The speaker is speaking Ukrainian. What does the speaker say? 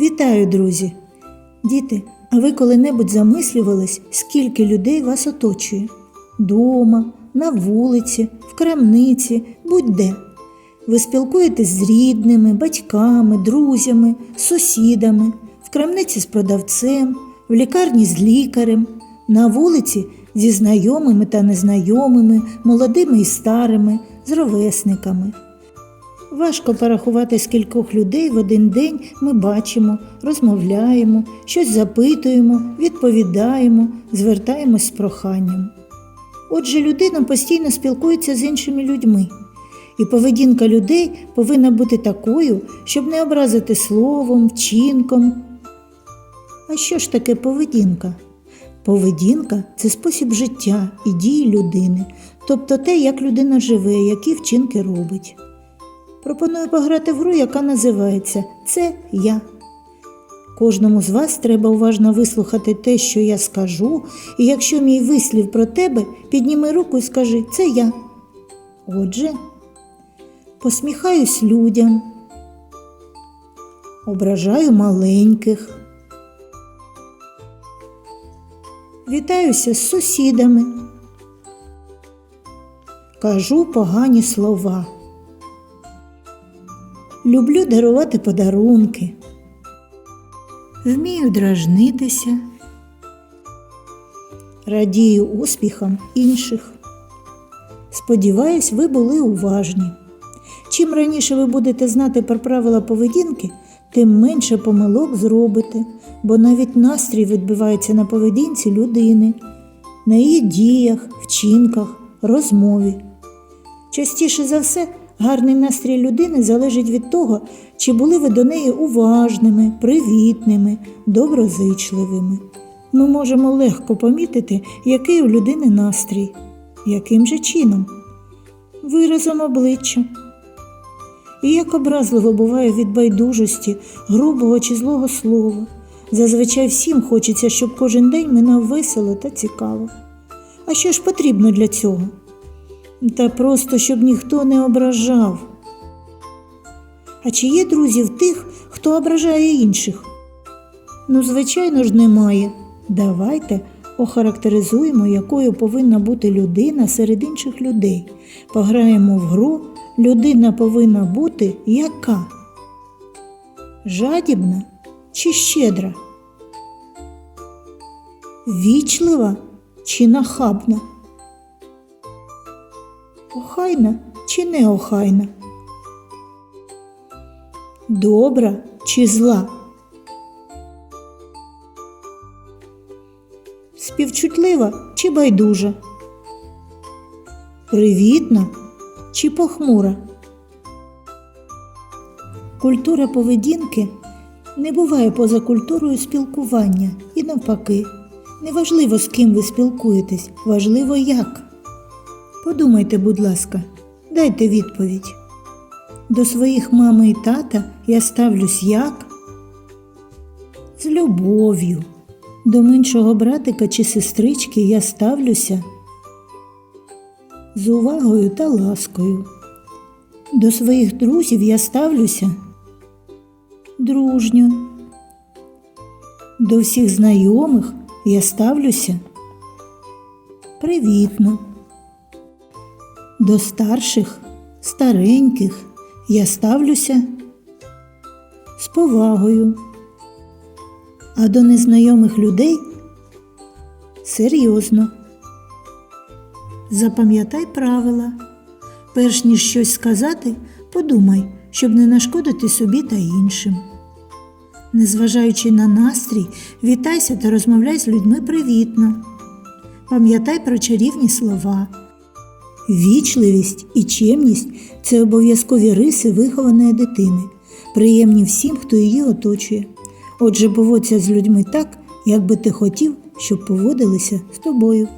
Вітаю, друзі! Діти, а ви коли-небудь замислювались, скільки людей вас оточує? Дома, на вулиці, в крамниці, будь-де. Ви спілкуєтесь з рідними, батьками, друзями, сусідами, в крамниці з продавцем, в лікарні з лікарем, на вулиці зі знайомими та незнайомими, молодими і старими, з ровесниками. Важко порахувати, скількох людей в один день ми бачимо, розмовляємо, щось запитуємо, відповідаємо, звертаємось з проханням. Отже, людина постійно спілкується з іншими людьми, і поведінка людей повинна бути такою, щоб не образити словом, вчинком. А що ж таке поведінка? Поведінка це спосіб життя і дії людини, тобто те, як людина живе, які вчинки робить. Пропоную пограти в гру, яка називається Це я. Кожному з вас треба уважно вислухати те, що я скажу, і якщо мій вислів про тебе, підніми руку і скажи Це я. Отже, посміхаюсь людям, ображаю маленьких, вітаюся з сусідами, кажу погані слова. Люблю дарувати подарунки. Вмію дражнитися. Радію успіхам інших. Сподіваюсь, ви були уважні. Чим раніше ви будете знати про правила поведінки, тим менше помилок зробите, бо навіть настрій відбивається на поведінці людини, на її діях, вчинках, розмові. Частіше за все, гарний настрій людини залежить від того, чи були ви до неї уважними, привітними, доброзичливими. Ми можемо легко помітити, який у людини настрій, яким же чином, виразом обличчя. І як образливо буває від байдужості, грубого чи злого слова. Зазвичай всім хочеться, щоб кожен день минав весело та цікаво. А що ж потрібно для цього? Та просто щоб ніхто не ображав. А чи є друзі в тих, хто ображає інших? Ну, звичайно ж, немає. Давайте охарактеризуємо, якою повинна бути людина серед інших людей. Пограємо в гру. Людина повинна бути яка? Жадібна чи щедра? Вічлива чи нахабна? Охайна чи неохайна? Добра чи зла? Співчутлива чи байдужа? Привітна чи похмура? Культура поведінки не буває поза культурою спілкування і навпаки. Неважливо, з ким ви спілкуєтесь, важливо як. Подумайте, будь ласка, дайте відповідь. До своїх мами і тата я ставлюсь як? З любов'ю. До меншого братика чи сестрички я ставлюся з увагою та ласкою. До своїх друзів я ставлюся дружньо. До всіх знайомих я ставлюся привітно. До старших, стареньких я ставлюся з повагою, а до незнайомих людей серйозно. Запам'ятай правила. Перш ніж щось сказати, подумай, щоб не нашкодити собі та іншим. Незважаючи на настрій, вітайся та розмовляй з людьми привітно. Пам'ятай про чарівні слова. Вічливість і чемність це обов'язкові риси вихованої дитини, приємні всім, хто її оточує. Отже, поводься з людьми так, як би ти хотів, щоб поводилися з тобою.